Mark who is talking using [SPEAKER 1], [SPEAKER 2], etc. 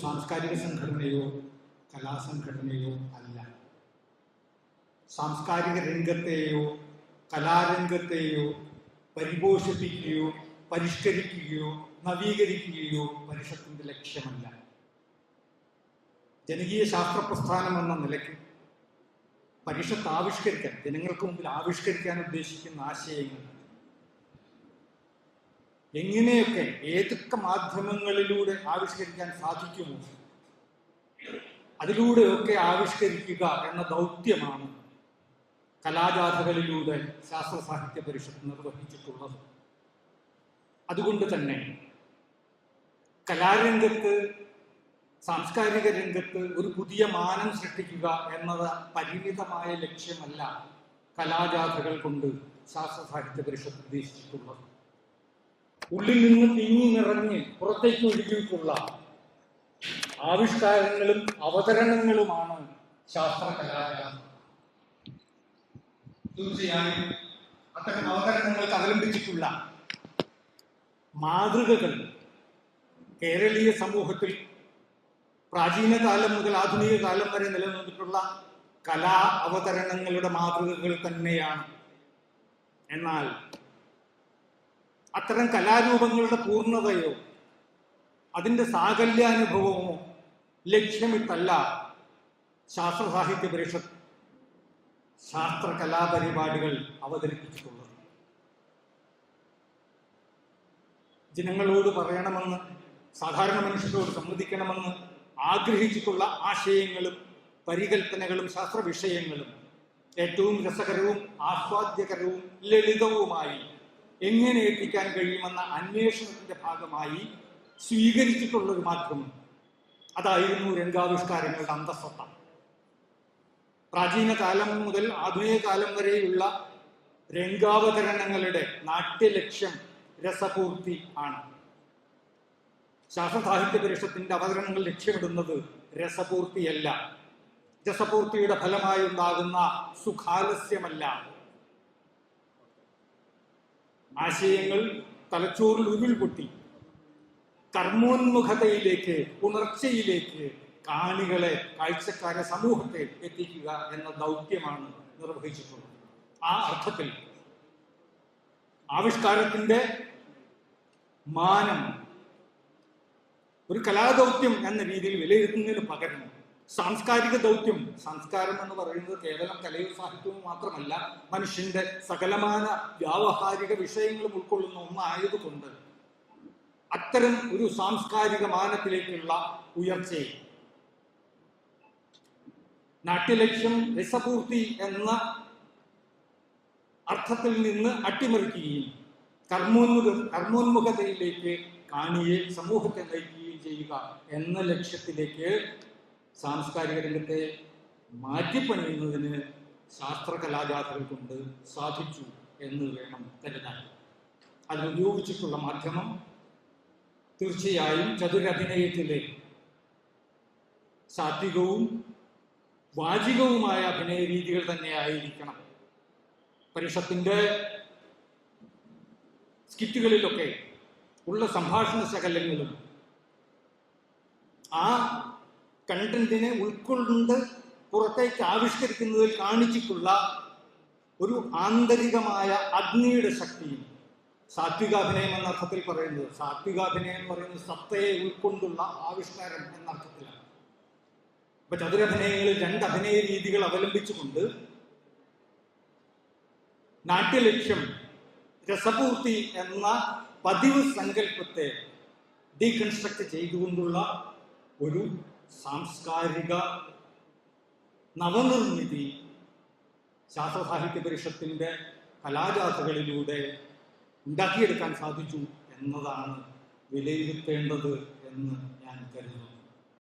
[SPEAKER 1] സാംസ്കാരിക സംഘടനയോ കലാസംഘടനയോ അല്ല. സാംസ്കാരിക രംഗത്തെയോ കലാരംഗത്തെയോ പരിപോഷിപ്പിക്കുകയോ പരിഷ്കരിക്കുകയോ നവീകരിക്കുകയോ പരിഷത്തിന്റെ ലക്ഷ്യമല്ല. ജനകീയ ശാസ്ത്ര പ്രസ്ഥാനം എന്ന നിലയ്ക്ക് പരിഷത്ത് ആവിഷ്കരിക്കാൻ ജനങ്ങൾക്ക് മുമ്പിൽ ആവിഷ്കരിക്കാൻ ഉദ്ദേശിക്കുന്ന ആശയങ്ങൾ എങ്ങനെയൊക്കെ ഏതൊക്കെ മാധ്യമങ്ങളിലൂടെ ആവിഷ്കരിക്കാൻ സാധിക്കുമോ? അതിലൂടെയൊക്കെ ആവിഷ്കരിക്കുക എന്ന ദൗത്യമാണ് കലാജാഥകളിലൂടെ ശാസ്ത്ര സാഹിത്യ പരിഷത്ത് നിർവഹിച്ചിട്ടുള്ളത്. അതുകൊണ്ട് തന്നെ കലാരംഗത്ത് സാംസ്കാരിക രംഗത്ത് ഒരു പുതിയ മാനം സൃഷ്ടിക്കുക എന്നത് പരിമിതമായ ലക്ഷ്യമല്ല കലാജാഥകൾ കൊണ്ട് ശാസ്ത്ര സാഹിത്യ പരിഷത്ത് ഉദ്ദേശിച്ചിട്ടുള്ളത്. ഉള്ളിൽ നിന്ന് തിങ്ങി നിറഞ്ഞ് പുറത്തേക്ക് ഒഴുകിയിട്ടുള്ള ആവിഷ്കാരങ്ങളും അവതരണങ്ങളുമാണ് ശാസ്ത്ര കലാകാരം തീർച്ചയായും അത്തരം അവതരണങ്ങൾക്ക് അവലംബിച്ചിട്ടുള്ള മാതൃകകൾ കേരളീയ സമൂഹത്തിൽ പ്രാചീന കാലം മുതൽ ആധുനിക കാലം വരെ നിലനിന്നിട്ടുള്ള കലാ അവതരണങ്ങളുടെ മാതൃകകൾ തന്നെയാണ്. എന്നാൽ അത്തരം കലാരൂപങ്ങളുടെ പൂർണതയോ അതിന്റെ സാകല്യാനുഭവമോ ലക്ഷ്യമിട്ടല്ല ശാസ്ത്ര സാഹിത്യ പരിഷത്ത് ശാസ്ത്ര കലാപരിപാടികൾ അവതരിപ്പിച്ചിട്ടുള്ളത്. ജനങ്ങളോട് പറയണമെന്ന് സാധാരണ മനുഷ്യരോട് സമ്മതിക്കണമെന്ന് ആഗ്രഹിച്ചിട്ടുള്ള ആശയങ്ങളും പരികൽപ്പനകളും ശാസ്ത്ര വിഷയങ്ങളും ഏറ്റവും രസകരവും ആസ്വാദ്യകരവും ലളിതവുമായി എങ്ങനെ എത്തിക്കാൻ കഴിയുമെന്ന അന്വേഷണത്തിന്റെ ഭാഗമായി സ്വീകരിച്ചിട്ടുള്ളത് മാധ്യമം അതായിരുന്നു രംഗാവിഷ്കാരങ്ങളുടെ അന്തസ്വത്ത പ്രാചീന കാലം മുതൽ ആധുനിക കാലം വരെയുള്ള രംഗാവതരണങ്ങളുടെ നാട്യലക്ഷ്യം രസപൂർത്തി ആണ്. ശാസ്ത്ര സാഹിത്യ പരിഷത്തിന്റെ അവതരണങ്ങൾ ലക്ഷ്യമിടുന്നത് രസപൂർത്തിയല്ല. രസപൂർത്തിയുടെ ഫലമായി ഉണ്ടാകുന്ന സുഖാലസ്യമല്ല. ആശയങ്ങൾ തലച്ചോറിൽ ഉരുൾപൊട്ടി. കർമ്മോന്മുഖതയിലേക്ക് ഉണർച്ചയിലേക്ക് കാണികളെ കാഴ്ചക്കാരെ സമൂഹത്തെ എത്തിക്കുക എന്ന ദൗത്യമാണ് നിർവഹിച്ചിട്ടുള്ളത്. ആ അർത്ഥത്തിൽ ആവിഷ്കാരത്തിന്റെ മാനം ഒരു കലാദൗത്യം എന്ന രീതിയിൽ വിലയിരുത്തുന്നതിന് പകരം സാംസ്കാരിക ദൗത്യം. സംസ്കാരം എന്ന് പറയുന്നത് കേവലം കലയും സാഹിത്യവും മാത്രമല്ല മനുഷ്യന്റെ സകലമാന വ്യാവഹാരിക വിഷയങ്ങളും ഉൾക്കൊള്ളുന്ന ഒന്നായതുകൊണ്ട് അത്തരം ഒരു സാംസ്കാരിക മാനത്തിലേക്കുള്ള ഉയർച്ചയെ. നാട്യലക്ഷ്യം രസപൂർത്തി എന്ന അർത്ഥത്തിൽ നിന്ന് അട്ടിമറിക്കുകയും കർമ്മോന്മുഖ കർമ്മോന്മുഖതയിലേക്ക് കാണിയെ സമൂഹത്തെ നയിക്കുകയും ചെയ്യുക എന്ന ലക്ഷ്യത്തിലേക്ക് സാംസ്കാരിക രംഗത്തെ മാറ്റിപ്പണിയുന്നതിന് ശാസ്ത്ര കലാജാഥകൾ കൊണ്ട് സാധിച്ചു എന്ന് വേണം കരുതാൻ. അതിനുപയോഗിച്ചിട്ടുള്ള മാധ്യമം തീർച്ചയായും ചതുരഭിനയത്തിലെ സാത്വികവും വാചികവുമായ അഭിനയ രീതികൾ തന്നെ ആയിരിക്കണം പരിഷത്തിന്റെ സ്കിറ്റുകളിലൊക്കെ ഉള്ള സംഭാഷണ ശകലങ്ങളും ആ കണ്ടന്റിനെ ഉൾക്കൊണ്ട് പുറത്തേക്ക് ആവിഷ്കരിക്കുന്നതിൽ കാണിച്ചിട്ടുള്ള ഒരു ആന്തരികമായ അഗ്നിയുടെ ശക്തിയും സാത്വികാഭിനയം എന്ന അർത്ഥത്തിൽ പറയുന്നത്. സാത്വികാഭിനയം പറയുന്നത് സത്തയെ ഉൾക്കൊണ്ടുള്ള ആവിഷ്കാരം എന്ന അർത്ഥത്തിലാണ്. ഇപ്പൊ ചതുരഭിനയങ്ങളിൽ രണ്ട് അഭിനയ രീതികൾ അവലംബിച്ചുകൊണ്ട് നാട്യലക്ഷ്യം രസപൂർത്തി എന്ന പതിവ് സങ്കല്പത്തെ ഡീകൺസ്ട്രക്ട് ചെയ്തുകൊണ്ടുള്ള ഒരു സാംസ്കാരിക നവനിർമ്മിതി ശാസ്ത്ര സാഹിത്യ പരിഷത്തിന്റെ കലാജാഥകളിലൂടെ ഉണ്ടാക്കിയെടുക്കാൻ സാധിച്ചു എന്നതാണ് വിലയിരുത്തേണ്ടത് എന്ന്